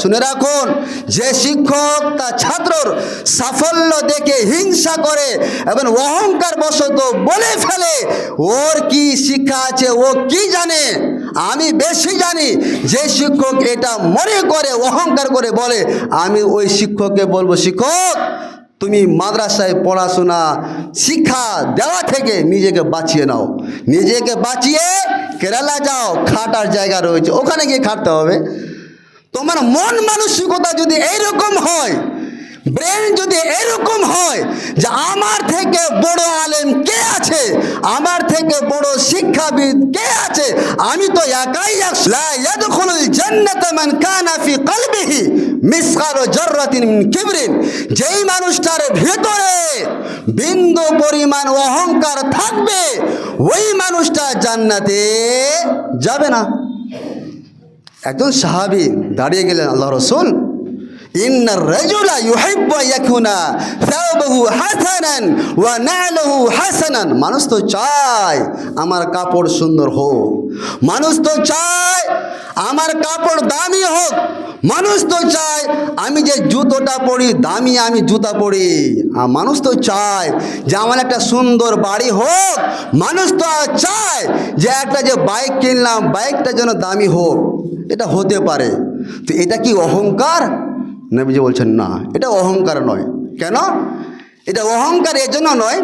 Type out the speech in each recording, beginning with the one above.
শুনে রাখুন, যে শিক্ষক তার ছাত্রর সাফল্য দেখে হিংসা করে এবং অহংকার বশত বলে ফেলে, ওর কি শিক্ষা আছে, ও কি জানে? আমি বেশি জানি, যে শিক্ষক এটা মনে করে, অহংকার করে বলে, আমি ওই শিক্ষককে বলব, শিক্ষক, তুমি মাদ্রাসায় পড়াশোনা, শিক্ষা দেওয়া থেকে নিজেকে বাঁচিয়ে নাও। নিজেকে বাঁচিয়ে কেরালা যাও, খাটার জায়গা রয়েছে, ওখানে গিয়ে খাটতে হবে। তোমার মন মানসিকতা যদি এইরকম হয় ব্রেন যদি এরকম হয় যে আমার থেকে বড় আলেম কে আছে, আমার থেকে বড় শিক্ষাবিদ কে আছে, আমি তো একাই যেই মানুষটার ভেতরে বিন্দু পরিমাণ অহংকার থাকবে, ওই মানুষটা জান্নাতে যাবে না। একজন সাহাবি দাঁড়িয়ে গেলেন আল্লাহ রসুল ওয়া মানুষ তো চায় আমার কাপড় সুন্দর হোক, মানুষ তো চায় আমার কাপড় দামি হোক, মানুষ তো চায় আমি যে জুতোটা পরি দামি আমি জুতা পরি। আর মানুষ তো চায় যে আমার একটা সুন্দর বাড়ি হোক, মানুষ তো চায় যে একটা যে বাইক কিনলাম, বাইকটা যেন দামি হোক। এটা হতে পারে। তো এটা কি অহংকার? নবীজি বলছেন, না, এটা অহংকার নয়। কেন? এটা অহংকার এর জন্য নয়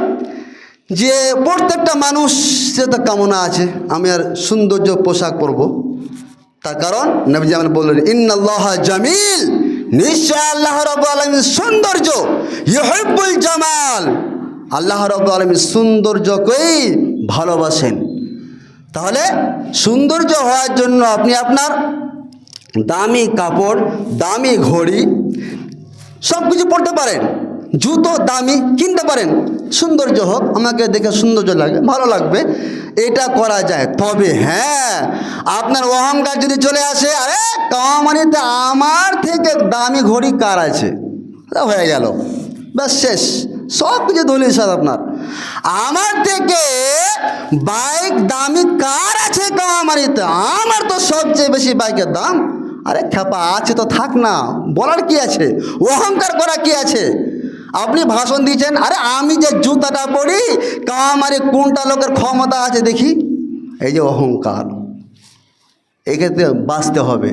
যে প্রত্যেকটা মানুষ তো কামনা আছে, আমি আর সৌন্দর্য পোশাক পরব। তার কারণ নবীজি আমার বললেন, ইন্নাল্লাহ জামিল নিশ্চয় আল্লাহ রব আলমী সৌন্দর্য ইহব্বুল জামাল। আল্লাহ রব আলমী সৌন্দর্যকেই ভালোবাসেন। তাহলে সৌন্দর্য হওয়ার জন্য আপনি আপনার দামি কাপড়, দামি ঘড়ি সব কিছু পরতে পারেন। জুতো দামি কিনতে পারেন। সৌন্দর্য হোক, আমাকে দেখে সৌন্দর্য লাগে, ভালো লাগবে। এটা করা যায়। তবে হ্যাঁ আপনার অহংকার যদি চলে আসে, আরে কামানিতে আমার থেকে দামি ঘড়ি কার আছে? হয়ে গেল। ব্যাস, শেষ। সব কিছু দলিল সাথ আপনার। আমার থেকে বাইক দামি কার আছে কামারিতে আমার তো সবচেয়ে বেশি বাইকের দাম। আরে খেপা, আছে তো থাক না, বলার কি আছে? অহংকার করা কি আছে? আপনি ভাষণ দিয়েছেন, আরে আমি যে জুতাটা পরি, কামারে কোনটা লোকের ক্ষমতা আছে দেখি। এই যে অহংকার, এক্ষেত্রে বাঁচতে হবে।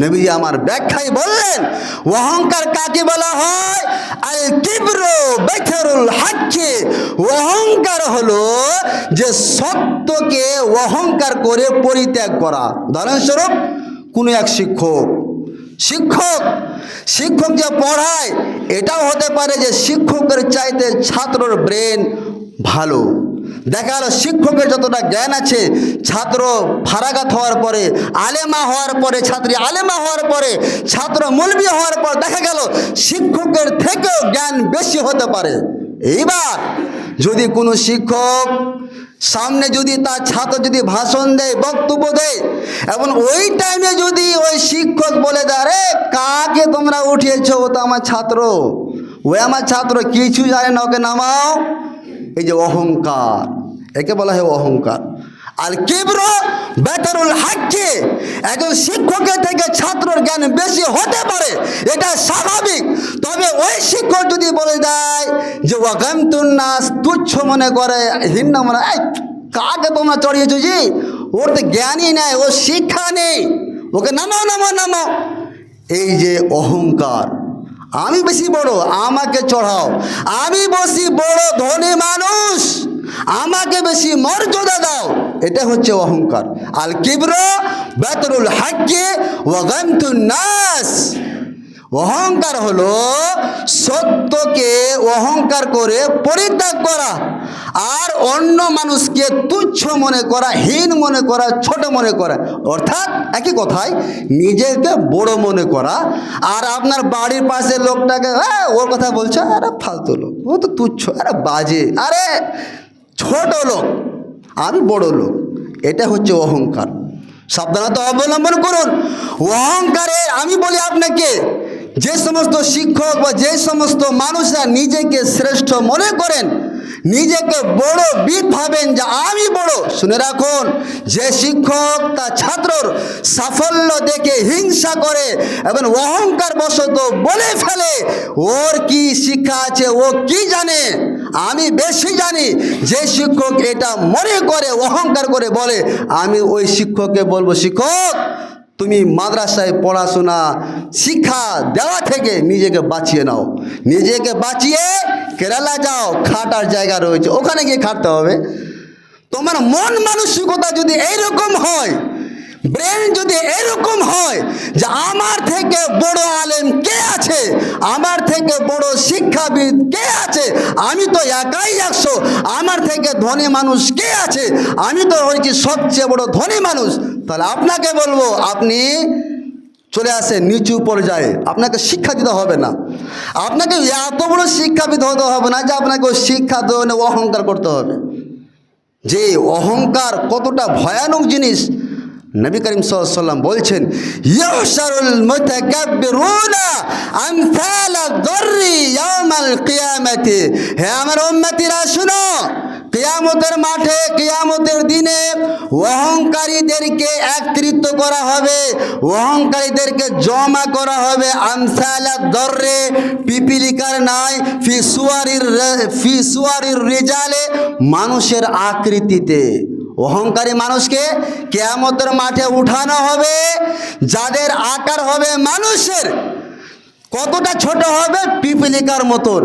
নবীজি আমার ব্যাখ্যায় বললেন, অহংকার কাকে বলা হয়? আল তীব্র বেথরুল হাক্কে। অহংকার হলো যে সত্যকে অহংকার করে পরিত্যাগ করা। উদাহরণস্বরূপ, কোনো এক শিক্ষক শিক্ষক শিক্ষক যে পড়ায়, এটাও হতে পারে যে শিক্ষকের চাইতে ছাত্রর ব্রেন ভালো। দেখা গেল শিক্ষকের যতটা জ্ঞান আছে, ছাত্র ফারাগাত হওয়ার পরে, আলেমা হওয়ার পরে, ছাত্রী আলেমা হওয়ার পরে, ছাত্র মলবি হওয়ার পর দেখা গেল শিক্ষকের থেকেও জ্ঞান বেশি হতে পারে। এইবার যদি কোনো শিক্ষক সামনে যদি তার ছাত্র যদি ভাষণ দেয়, বক্তব্য দেয়, এবং ওই টাইমে যদি ওই শিক্ষক বলে দেয়, আরে, কাকে তোমরা উঠিয়েছ? ও তো আমার ছাত্র। ওই আমার ছাত্র, কিছু জানে না, ওকে নামাও। এই যে অহংকার, একে বলা হয় অহংকার। আর কেবর বেতারুল হাক্কে, একজন শিক্ষকের থেকে ছাত্রর জ্ঞান বেশি হতে পারে, এটা স্বাভাবিক। তবে ওই শিক্ষক যদি বলে দেয় যে ওয়াগামতুন নাস, তুচ্ছ মনে করে, হিন্ন মনে কাকে তোমরা চড়িয়েছো জি? ওর তো জ্ঞানই নেই ও শিক্ষা নেই। ওকে নামাও নামাও নামাও। এই যে অহংকার আমি বেশি বড়, আমাকে চড়াও। আমি বেশি বড় ধনী মানুষ, আমাকে বেশি মর্যাদা দাও। এটা হচ্ছে অহংকার। আল কিব্র বেতরুল হাক্কে ওয়াগামতুন নাস। অহংকার হলো সত্যকে অহংকার করে পরিত্যাগ করা আর অন্য মানুষকে তুচ্ছ মনে করা, হীন মনে করা, ছোট মনে করা, অর্থাৎ একই কথায় নিজেকে বড় মনে করা আর আপনার বাড়ির পাশের লোকটাকে হ্যাঁ ওর কথা বলছে, আরে ফালতু লোক, ও তো তুচ্ছ, আরে বাজে, আরে ছোট লোক, আমি বড় লোক, এটা হচ্ছে অহংকার। সাবধানতা অবলম্বন করুন। অহংকারে, আমি বলি আপনাকে যে সমস্ত শিক্ষক বা যে সমস্ত মানুষরা নিজেকে শ্রেষ্ঠ মনে করেন, নিজেকে বড় বিদ ভাবেন যে আমি বড়, শুনে রাখুন, যে শিক্ষক তার ছাত্রর সাফল্য দেখে হিংসা করে এবং অহংকার বশত বলে ফেলে, ওর কি শিক্ষা আছে, ও কি জানে? আমি বেশি জানি, যে শিক্ষক এটা মনে করে, অহংকার করে বলে, আমি ওই শিক্ষককে বলব, শিক্ষক তুমি মাদ্রাসায় পড়াশোনা, শিক্ষা দেওয়া থেকে নিজেকে বাঁচিয়ে নাও। নিজেকে বাঁচিয়ে কেরালা যাও, খাটার জায়গা রয়েছে, ওখানে গিয়ে খাটতে হবে। তোমার মন মানসিকতা যদি এইরকম হয়, ব্রেন যদি এরকম হয় যে আমার থেকে বড় আলেম কে আছে? আমার থেকে বড় শিক্ষাবিদ আমি তো একাই একশো। আমার থেকে ধনী মানুষ কে আছে? আমি তো হয়েছি সবচেয়ে বড় ধনী মানুষ। তাহলে আপনাকে বলব, আপনি চলে আসে নিচু পর্যায়ে। আপনাকে শিক্ষা দিতে হবে না। আপনাকে এত বড় শিক্ষাবিদ হতে হবে না যে আপনাকে শিক্ষা দেওয়া, অহংকার করতে হবে। যে অহংকার কতটা ভয়ানক জিনিস নবী করিম সাল্লাম বলছেন, ইয়হশারুল মুতাকাব্বিরুনা আমসালা দর্রি ইয়াউমাল কিয়ামতি। হে আমার উম্মতিরা, শুনো, কিয়ামতের মাঠে, কিয়ামতের দিনে অহংকারীদেরকে একত্রিত করা হবে, অহংকারীদেরকে জমা করা হবে আমসালা দর্রে, পিপিলিকার নাই ফি সুয়ারির ফি সুয়ারির রেজালে মানুষের আকৃতিতে। অহংকারী মানুষকে কেয়ামতের মাঠে উঠানো হবে, যাদের আকার হবে মানুষের, কতটা ছোট হবে পিপিলিকার মতন।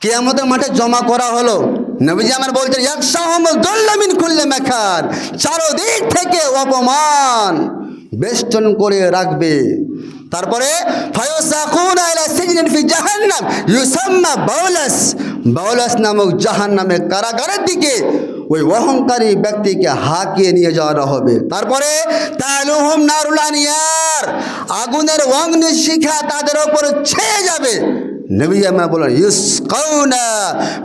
কেয়ামতের মাঠে জমা করা হলো। নবীজি আমার বলছেন একসাহমিন খুললে মেখার চারোদিক থেকে অপমান বেষ্টন করে রাখবে। তারপরে জাহান্নাম নামক জাহান্নামে কারাগারের দিকে ওই অহংকারী ব্যক্তিকে হাঁকিয়ে নিয়ে যাওয়া হবে। তারপরে আগুনের অগ্নি শিখা তাদের ওপর ছেয়ে যাবে। নবী আমা বলেন, ইউসকাউনা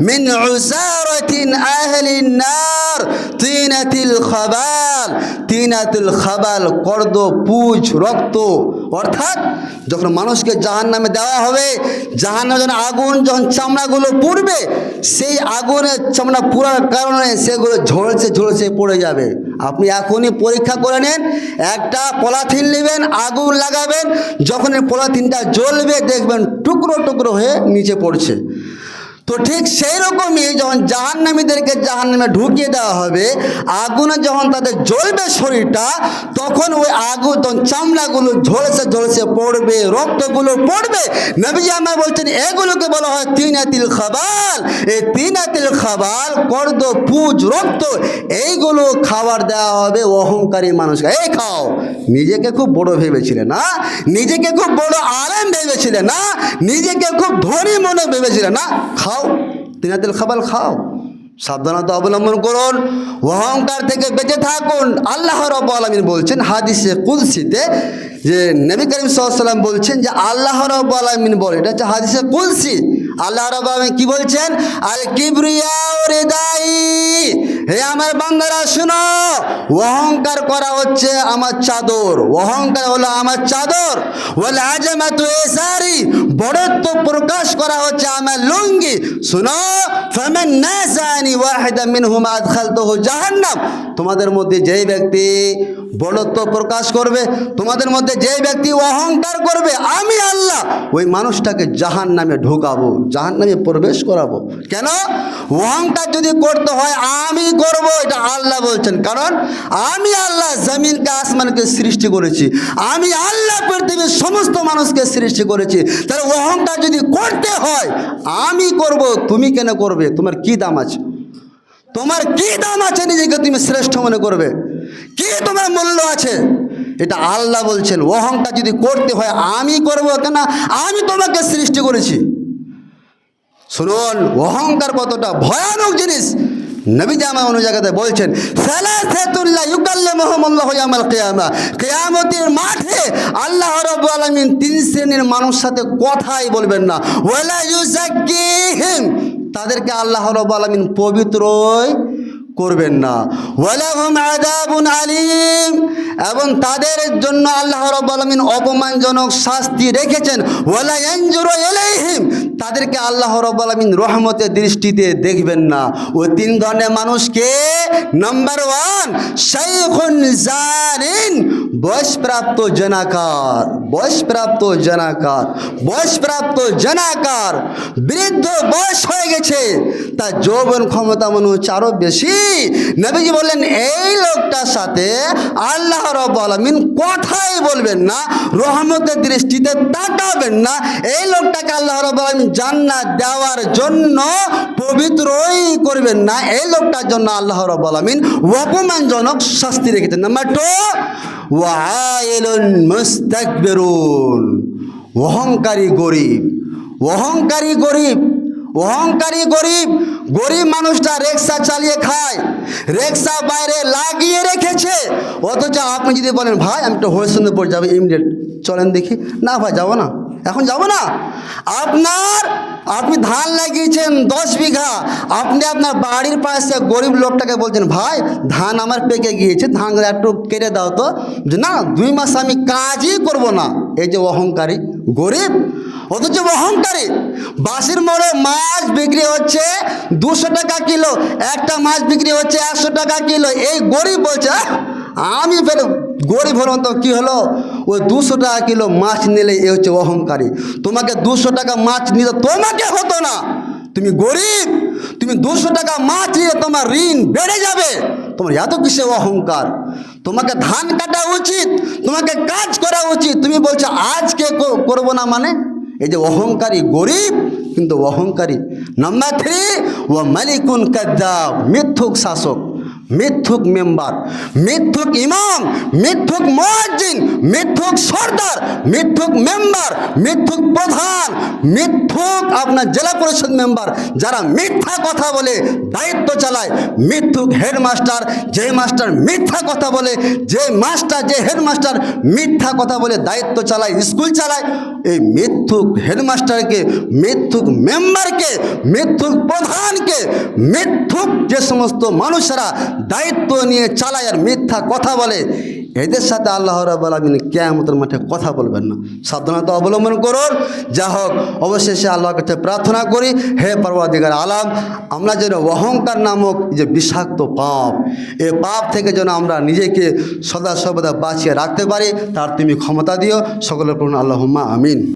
মিন উসারাতিন আহলিন নার তিনাতিল খাবাল। তিনাতুল খাবাল, কর্দ, পুজ, রক্ত। অর্থাৎ যখন মানুষকে জাহান নামে দেওয়া হবে জাহান নামে যখন আগুন, যখন চামড়াগুলো পুড়বে, সেই আগুনের চামড়া পুরার কারণে সেগুলো ঝলসে ঝলসে পড়ে যাবে। আপনি এখনই পরীক্ষা করে নেন, একটা পলাথিন নেবেন, আগুন লাগাবেন যখন পলাথিনটা জ্বলবে, দেখবেন টুকরো টুকরো হয়ে নিচে পড়ছে। তো ঠিক সেই রকমই যখন জাহান্নামীদেরকে জাহান্নামে ঢুকিয়ে দেওয়া হবে, আগুনে যখন তাদের জ্বলবে শরীরটা, তখন ওই আগুন, তখন চামড়াগুলো ঝলসে ঝলসে পড়বে, রক্তগুলো পড়বে। নবীজি আমার বলছেন, এগুলোকে বলা হয় তিন আতিল খাবাল। এই তিন আতিল খাবাল, কর্দ, পুজ, রক্ত, এইগুলো খাবার দেওয়া হবে অহংকারী মানুষকে। এই খাও। নিজেকে খুব বড় ভেবেছিলে না? নিজেকে খুব বড় আরাম ভেবেছিলে না? নিজেকে খুব ধনী মনে ভেবেছিলে না? খাও। তিনাতিল খাবার খাও। সাবধানতা অবলম্বন করুন, অহংকার থেকে বেঁচে থাকুন। আল্লাহ রব আলমিন বলছেন, হাদিসে কুলসিতে যে নবী করিম সাল্লাম বলছেন যে, আল্লাহ রব আলমিন বলে, এটা হচ্ছে হাদিসে কুলসি আল্লাহ রব কি বলছেন? আল কিবরিয়া রেদাই হে আমার বান্দারা, শুনো। অহংকার করা হচ্ছে আমার চাদর। অহংকার হলো আমার চাদর। বলে আজমা তু এসারি। বড়ত্ব প্রকাশ করা হচ্ছে আমার লুঙ্গি। শুনো। আদখালতুহু জাহান্নাম। তোমাদের মধ্যে যেই ব্যক্তি বড়ত্ব প্রকাশ করবে, তোমাদের মধ্যে যে ব্যক্তি অহংকার করবে, আমি আল্লাহ ওই মানুষটাকে জাহান নামে ঢোকাবো। জাহান নামে প্রবেশ করাবো। কেন? অহংকার যদি করতে হয়, আমি করব, এটা আল্লাহ বলছেন। কারণ আমি আল্লাহ জমিনকে, আসমানকে সৃষ্টি করেছি। আমি আল্লাহ পৃথিবীর সমস্ত মানুষকে সৃষ্টি করেছি। তাহলে অহংকার যদি করতে হয়, আমি করব, তুমি কেন করবে? তোমার কি দাম আছে? তোমার কি দাম আছে নিজেকে তুমি শ্রেষ্ঠ মনে করবে? কি তোমার মূল্য আছে? এটা আল্লাহ বলছেন অহংকার যদি করতে হয়, আমি করব কেন? আমি তোমাকে সৃষ্টি করেছি। শুনুন, অহংকার কতটা ভয়ানক জিনিস। নবী জামা অন্য জায়গাতে বলছেন কিয়ামতের মাঠে আল্লাহ রাব্বুল আলামিন তিন শ্রেণির মানুষ সাথে কথাই বলবেন না। ওয়ালা তাদেরকে আল্লাহ রাব্বুল আলামিন পবিত্রই করবেন না। আযাবুন আলিম। এবং তাদের জন্য আল্লাহ রাব্বুল আলামিন অপমানজনক শাস্তি রেখেছেন। ওয়ালা ইলাইহিম। তাদেরকে আল্লাহ রাব্বুল আলামিন রহমতের দৃষ্টিতে দেখবেন না। ও তিন ধরনের মানুষকে নাম্বার ওয়ান জারিন, বয়সপ্রাপ্ত জনাকার বয়সপ্রাপ্ত জনাকার বয়সপ্রাপ্ত জনাকার, বৃদ্ধ বয়স হয়ে গেছে, তার যৌবন ক্ষমতা মনে হচ্ছে আরও বেশি। নবীজি বললেন, এই লোকটার সাথে আল্লাহ রব আলমিন কথাই বলবেন না, রহমতের দৃষ্টিতে তাকাবেন না। এই লোকটাকে আল্লাহ রব আলমিন জান্নাত দেওয়ার জন্য পবিত্রই করবেন না। এই লোকটার জন্য আল্লাহ রব আলমিন অপমানজনক শাস্তি রেখেছেন। নাম্বার টু ওয়াইলুন মুস্তাকবিরুন, অহংকারী গরিব। অহংকারী গরিব অহংকারী গরিব গরিব মানুষটা রিক্সা চালিয়ে খায়, রিক্সা বাইরে লাগিয়ে রেখেছে। অথচ আপনি যদি বলেন, ভাই, আমি তো হরিশ্চন্দ্রপুর যাব ইমিডিয়েট চলেন দেখি। না, ভাই, যাব না। এখন যাব না। আপনার, আপনি ধান লাগিয়েছেন দশ বিঘা। আপনি আপনার বাড়ির পাশে গরিব লোকটাকে বলছেন, ভাই, ধান আমার পেকে গিয়েছে ধান একটু কেটে দাও তো। না, দুই মাস আমি কাজই করব না। এই যে অহংকারী। গরিব, অথচ অহংকারী বাসির মোড়ে মাছ বিক্রি হচ্ছে দুশো টাকা কিলো, একটা মাছ বিক্রি হচ্ছে একশো টাকা কিলো। এই গরিব বলছে আমি ফের গরিব হলাম তো কী হলো? ওই দুশো টাকা কিলো মাছ নিলে এ হচ্ছে অহংকারী তোমাকে দুশো টাকা মাছ নিতে তোমাকে হতো না। তুমি গরিব, তুমি দুশো টাকা মাছ নিয়ে তোমার ঋণ বেড়ে যাবে। তোমার এত কিসে অহংকার? তোমাকে ধান কাটা উচিত, তোমাকে কাজ করা উচিত। তুমি বলছো আজকে করব না মানে? এই যে অহংকারী গরিব, কিন্তু অহংকারী। নাম্বার থ্রি ও মালিকুন কাদ্দাব, মিথ্যুক শাসক। মিথ্যুক মেম্বার, মিথ্যুক ইমাম, মিথ্যুক মহাজিন মিথ্যুক সর্দার, মিথ্যুক মেম্বার, মিথ্যুক প্রধান, মিথ্যুক আপনার জেলা পরিষদ মেম্বার, যারা মিথ্যা কথা বলে দায়িত্ব চালায়, মিথ্যুক হেডমাস্টার যে মাস্টার মিথ্যা কথা বলে যে মাস্টার যে হেডমাস্টার মিথ্যা কথা বলে দায়িত্ব চালায়, স্কুল চালায়, এই মিথ্যুক হেডমাস্টারকে, মিথ্যুক মেম্বারকে, মিথ্যুক প্রধানকে, মিথ্যুক যে সমস্ত মানুষেরা দায়িত্ব নিয়ে চালায় আর মিথ্যা কথা বলে, এদের সাথে আল্লাহ রাবুল আলমিন কেয়ামতের মাঠে কথা বলবেন না। সাবধানতা অবলম্বন করুন। যা হোক, অবশেষে আল্লাহর কাছে প্রার্থনা করি, হে পর্বাধিকার আলাম, আমরা যেন অহংকার নামক যে বিষাক্ত পাপ এ পাপ থেকে যেন আমরা নিজেকে সদা সর্বদা বাঁচিয়ে রাখতে পারি, তার তুমি ক্ষমতা দিও। সকলের পূর্ণ আল্লাহম্মা আমিন।